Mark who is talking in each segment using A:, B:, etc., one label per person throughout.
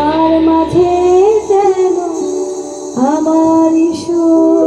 A: তোমার মাঝে যেন আমার সুর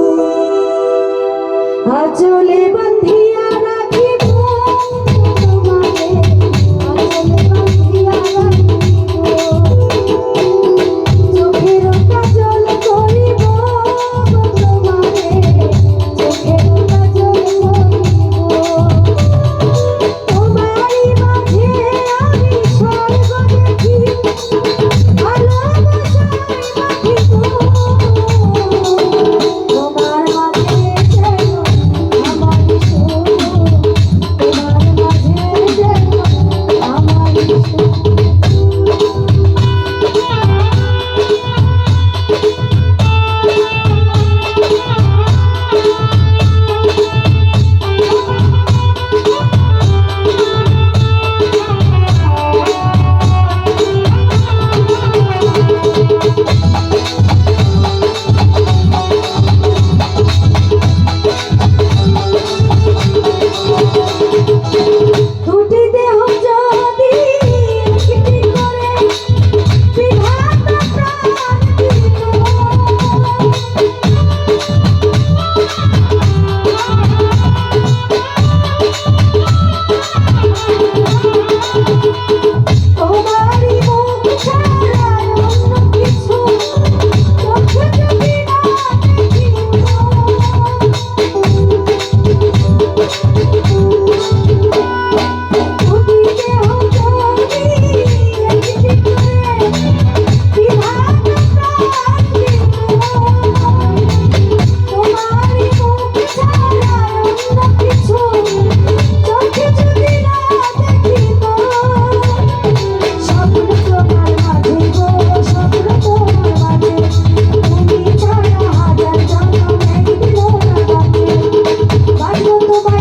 A: mundo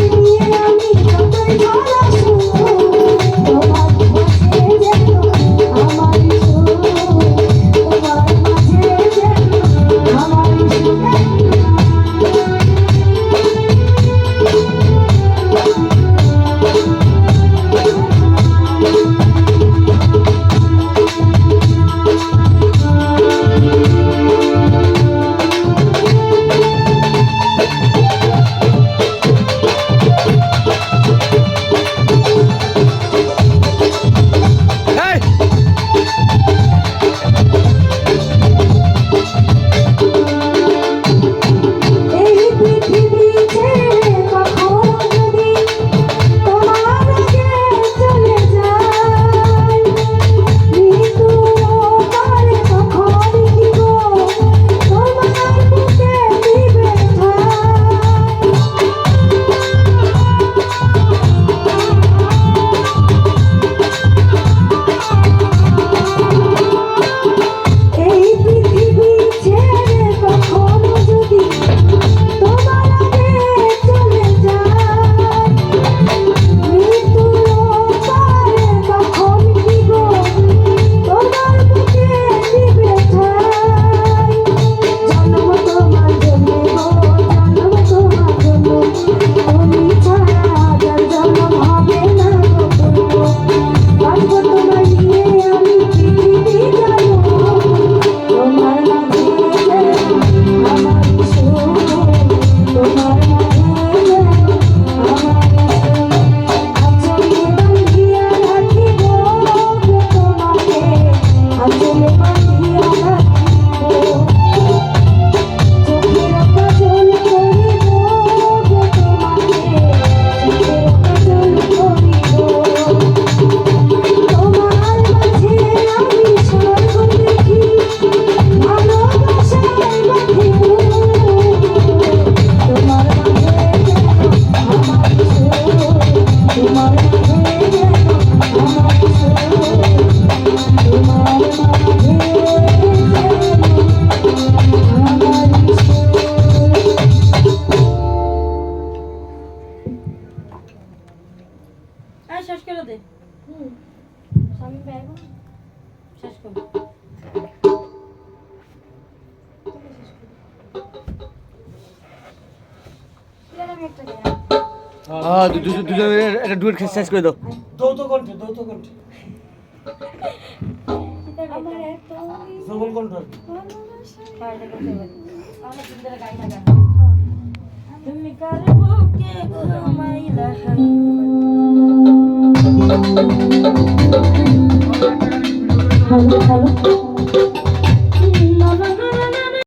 B: হ্যাঁ দুজন একটা ডুয়েট শেষ করে দাও।
C: দৌত কণ্ঠে দৌত কণ্ঠে।
A: তুমি কার বুকে ঘুমাইলা হ্যালো হ্যালো